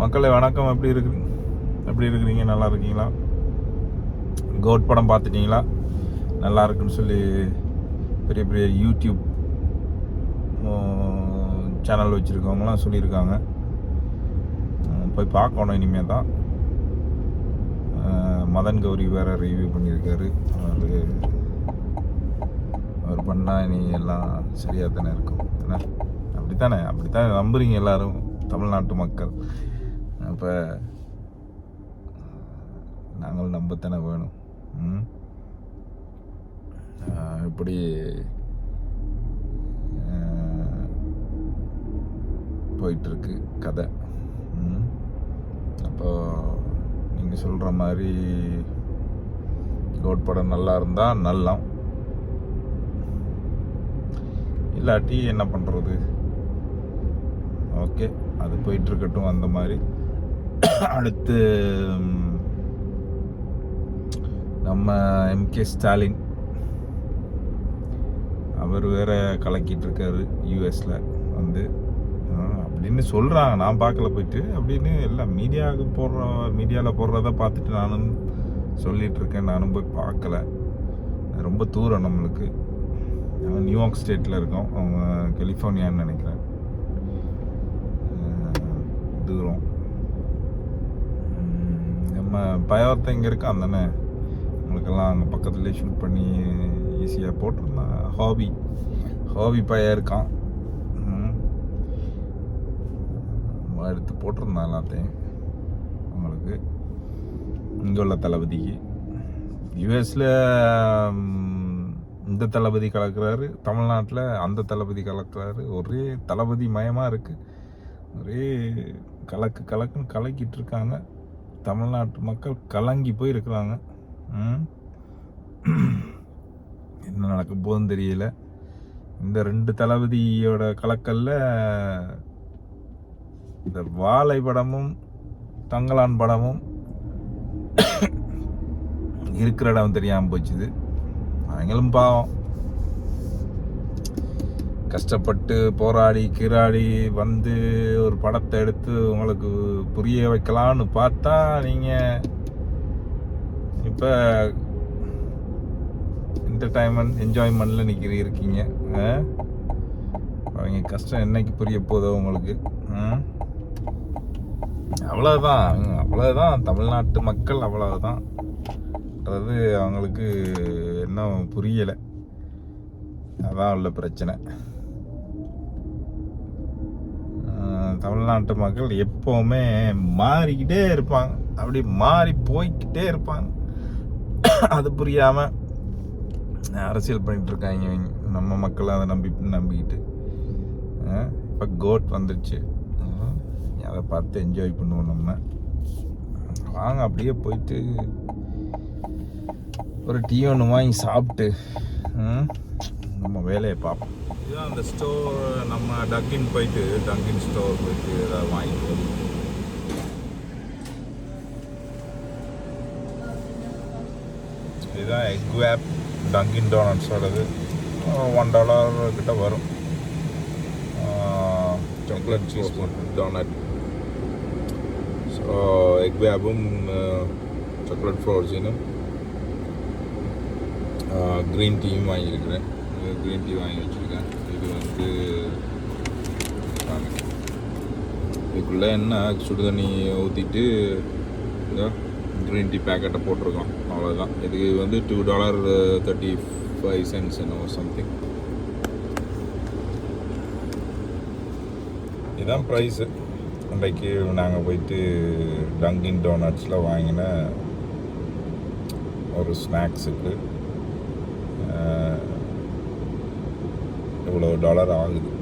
மக்களை வணக்கம். எப்படி இருக்கு எப்படி இருக்கிறீங்க? நல்லா இருக்கீங்களா? கோட் படம் பார்த்துட்டீங்களா? நல்லா இருக்குன்னு சொல்லி பெரிய பெரிய யூடியூப் சேனல் வச்சுருக்கவங்களாம் சொல்லியிருக்காங்க. போய் பார்க்கணும் இனிமேல் தான். மதன் கௌரி வேற ரிவ்யூ பண்ணியிருக்காரு. அவர் அவர் பண்ணால் இனி எல்லாம் சரியாக தானே இருக்கும். என்ன? அப்படித்தானே? அப்படித்தானே நம்புறீங்க எல்லாரும் தமிழ்நாட்டு மக்கள். அப்போ நாங்கள் நம்பத்தானே வேணும். இப்படி போயிட்டுருக்கு கதை. அப்போ நீங்கள் சொல்கிற மாதிரி கோட் படம் நல்லா இருந்தால் நல்லம். இல்லாட்டி என்ன பண்ணுறது ஓகே அது போயிட்டுருக்கட்டும் அந்த மாதிரி. அடுத்து நம்ம எம்கே ஸ்டாலின். அவர் வேற கலக்கிட்டு இருக்காரு யூஎஸ்ல வந்து. அப்படின்னு சொல்றாங்க. நான் பார்க்கல போயிட்டு. அப்படின்னு எல்லாம் மீடியாவுக்கு போடுற மீடியாவில் போடுறத பார்த்துட்டு நானும் சொல்லிட்டு இருக்கேன் நானும் போய் பார்க்கல. ரொம்ப தூரம் நம்மளுக்கு. நாங்கள் நியூயார்க் ஸ்டேட்டில் இருக்கோம். அவங்க கலிஃபோர்னியான்னு நினைக்கிறேன். தூரம். பயவர்த்த இங்கே இருக்கான் தானே உங்களுக்கெல்லாம் அங்கே பக்கத்துலேயே ஷூட் பண்ணி ஈஸியாக போட்டிருந்தான் ஹாபி. ஹாபி பையன் இருக்கான். எடுத்து போட்டிருந்தான் எல்லாத்தையும். உங்களுக்கு. இங்கே உள்ள தளபதிக்கு. யுஎஸில் இந்த தளபதி கலக்கிறாரு. தமிழ்நாட்டில் அந்த தளபதி கலக்கிறாரு. ஒரே தளபதி மயமாக இருக்குது ஒரே கலக்கு கலக்குன்னு கலக்கிட்டு இருக்காங்க. தமிழ்நாட்டு மக்கள் கலங்கி போய் இருக்கிறாங்க என்ன நடக்க போதும் தெரியல. இந்த ரெண்டு தளபதியோட கலக்கல்ல இந்த வாழை படமும் தங்கலான் படமும் இருக்கிற இடம் தெரியாமல் போச்சுது. அவங்களும் பாவம். கஷ்டப்பட்டு போராடி கீராடி வந்து ஒரு படத்தை எடுத்து உங்களுக்கு புரிய வைக்கலாம்னு பார்த்தா நீங்கள் இப்போ என்டர்டைன்மெண்ட் என்ஜாய்மெண்ட்டில் நிற்கிற இருக்கீங்க. அவங்க கஷ்டம் என்னைக்கு புரிய போதோ உங்களுக்கு. அவ்வளோதான் அவ்வளோதான் தமிழ்நாட்டு மக்கள் அவ்வளோதான் அது அவங்களுக்கு இன்னும் புரியலை. அதான் உள்ள பிரச்சனை. தமிழ்நாட்டு மக்கள் எப்போவுமே மாறிக்கிட்டே இருப்பாங்க. அப்படி மாறி போய்கிட்டே இருப்பாங்க. அது புரியாமல் அரசியல் பண்ணிட்டு இருக்காங்க இவங்க. நம்ம மக்கள் அதை நம்பி நம்பிக்கிட்டு. இப்போ கோட் வந்துருச்சு. அதை பார்த்து என்ஜாய் பண்ணுவோம் நம்ம. வாங்க அப்படியே போயிட்டு ஒரு டீ ஒன்று வாங்கி சாப்பிட்டு நம்ம வேலையை பார்ப்போம். இதுதான் அந்த ஸ்டோர் நம்ம டங்கின் போயிட்டு டங்கின் ஸ்டோர் போயிட்டு ஏதாவது வாங்கிட்டு இதுதான் எக் வேப் டங்கின் டோனட்ஸோடது ஒன் டாலர் கிட்ட வரும். Chocolate cheese donut so egg வேப்பும் chocolate ஃப்ளோர்ஸினும் க்ரீன் டீயும் வாங்கியிருக்கிறேன். க்ரீன் டீ வாங்கி வச்சுருக்கேன். இது வந்து இதுக்குள்ளே என்ன சுடு தண்ணி ஊற்றிட்டு இதோ க்ரீன் டீ பேக்கெட்டை போட்டிருக்கோம். அவ்வளோதான் இதுக்கு வந்து two dollar thirty five cents என்ன சம்திங் இதுதான் ப்ரைஸு அன்றைக்கு நாங்கள் போயிட்டு டங்கின் டோனட்ஸில் வாங்கின ஒரு ஸ்நாக்ஸுக்கு இவ்வளோ டாலர் ஆகுது.